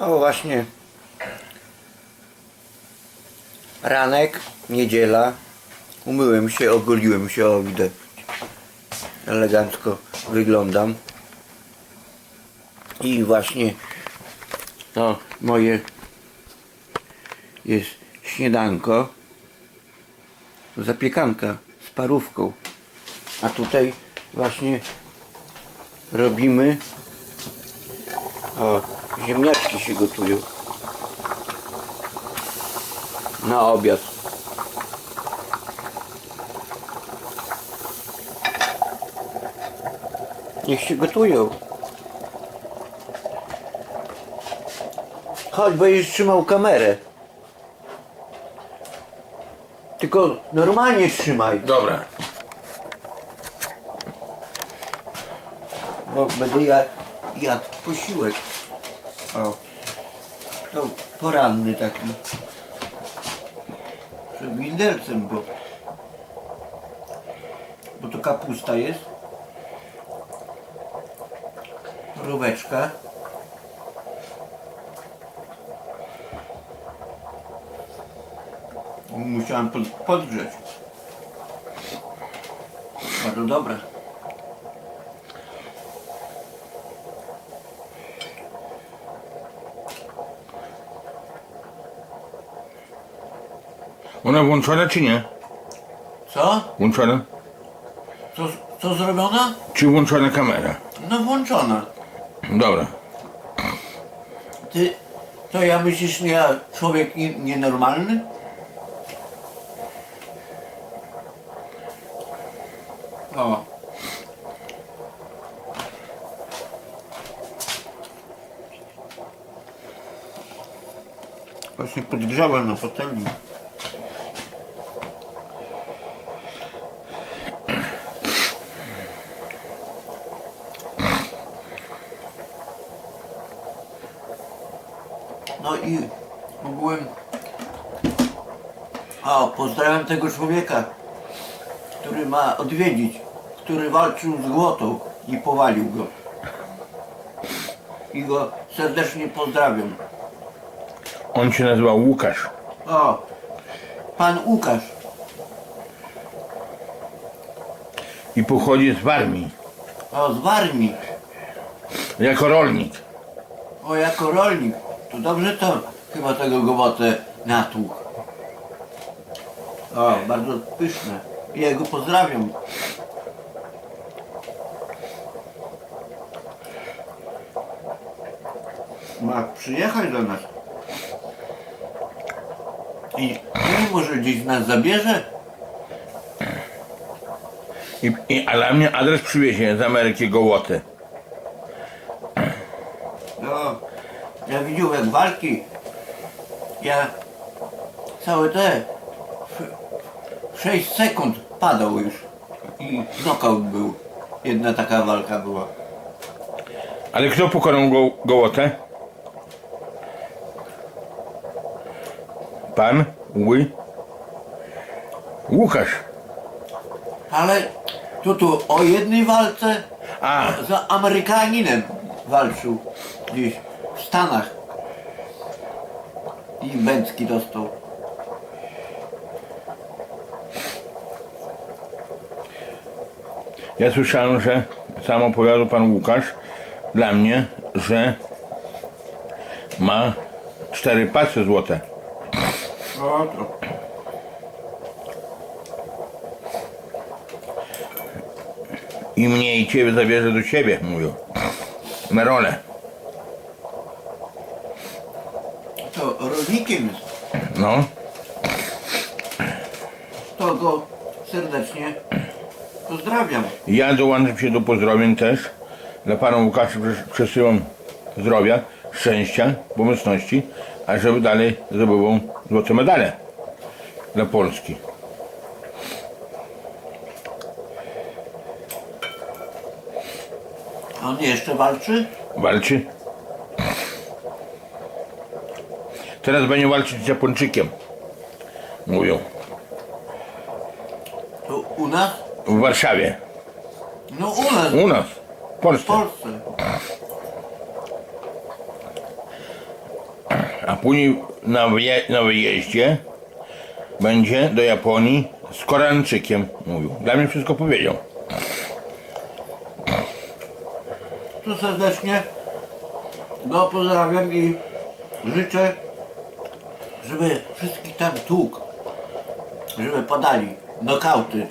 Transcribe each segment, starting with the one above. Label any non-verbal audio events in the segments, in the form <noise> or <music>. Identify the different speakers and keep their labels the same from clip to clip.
Speaker 1: O właśnie. Ranek, niedziela. Umyłem się, ogoliłem się, o widać. Elegancko wyglądam. I właśnie to moje jest śniadanko. Zapiekanka z parówką. A tutaj właśnie robimy o, ziemniaczki się gotują. Na obiad. Niech się gotują. Chodź, będziesz trzymał kamerę. Tylko normalnie trzymaj,
Speaker 2: Dobra.
Speaker 1: bo będę ja jadł posiłek. O. To poranny taki. Z windelcem, bo bo to kapusta jest. Róweczka. Musiałem pod, podgrzeć. Bardzo dobre.
Speaker 2: One włączone czy nie?
Speaker 1: Co?
Speaker 2: Włączone?
Speaker 1: Co, co zrobiona?
Speaker 2: Czy włączona kamera?
Speaker 1: No włączona.
Speaker 2: Dobra.
Speaker 1: Ty, to ja myślisz, ja człowiek nie- nienormalny? O. Właśnie podgrzałem na patelni. No i ogółem. O, pozdrawiam tego człowieka, który ma odwiedzić, który walczył z głotą i powalił go. I go serdecznie pozdrawiam.
Speaker 2: On się nazywa Łukasz.
Speaker 1: O, pan Łukasz.
Speaker 2: I pochodzi z Warmii.
Speaker 1: O, z Warmii.
Speaker 2: Jako rolnik.
Speaker 1: O, jako rolnik. To dobrze to chyba tego gobotę natłukł. O, bardzo pyszne. Ja go pozdrawiam. Ma przyjechać do nas. I może gdzieś nas zabierze?
Speaker 2: I, i, ale mnie adres przywiezie z Ameryki Gołoty.
Speaker 1: No, ja widział jak walki. Ja całe te 6 sekund padał już. I knockout był. Jedna taka walka była.
Speaker 2: Ale kto pokonał go, Gołotę? Pan? Ły? Łukasz.
Speaker 1: Ale to tu o jednej walce
Speaker 2: A,
Speaker 1: z Amerykaninem walczył gdzieś w Stanach. I Bęcki dostał.
Speaker 2: ja słyszałem, że sam opowiadał pan Łukasz dla mnie, że ma cztery pasy złote.
Speaker 1: No to.
Speaker 2: I mnie i ciebie zabierze do siebie, mówił. Na rolę.
Speaker 1: To rolnikiem jest.
Speaker 2: No.
Speaker 1: To go serdecznie pozdrawiam.
Speaker 2: Ja dołączam się do pozdrowień też. Dla pana Łukasza przes- przesyłam zdrowia, szczęścia, pomyślności, a żeby dalej zdobywał złote medale dla Polski.
Speaker 1: A on jeszcze walczy?
Speaker 2: Walczy. Teraz będzie walczyć z Japończykiem. Mówią.
Speaker 1: To u nas?
Speaker 2: W Warszawie.
Speaker 1: No u nas,
Speaker 2: U nas. W
Speaker 1: w
Speaker 2: Polsce.
Speaker 1: Polsce.
Speaker 2: A później na, wyje, na wyjeździe będzie do Japonii z Koreańczykiem mówił. Dla mnie wszystko powiedział.
Speaker 1: Tu serdecznie go pozdrawiam i życzę, żeby wszystkich tam tłuk, żeby podali nokauty.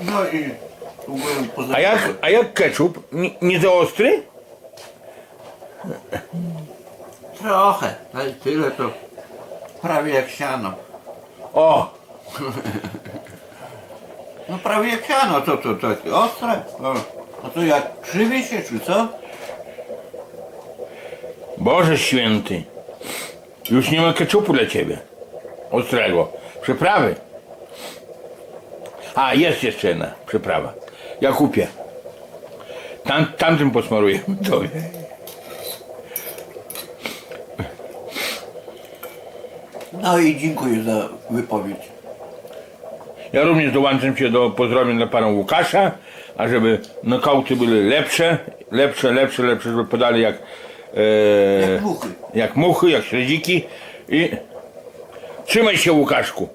Speaker 1: No i ogółem
Speaker 2: A jak, a jak ketchup? Nie, nie za ostry?
Speaker 1: Trochę, ale tyle to prawie jak siano.
Speaker 2: O! <laughs>
Speaker 1: No prawie jak siano, to to takie ostre. O, a to jak krzywie się, czy co?
Speaker 2: Boże święty. Już nie ma ketchupu dla ciebie. Ostrego. Przyprawy. A, jest jeszcze jedna przyprawa. Ja kupię. Tam, tamtym posmaruję <laughs> tobie.
Speaker 1: No i dziękuję za wypowiedź.
Speaker 2: Ja również dołączam się do pozdrowień dla pana Łukasza, a żeby nokauty były lepsze, lepsze, lepsze, lepsze, żeby podali jak, e,
Speaker 1: Jak muchy.
Speaker 2: jak muchy, jak śledziki i trzymaj się Łukaszku.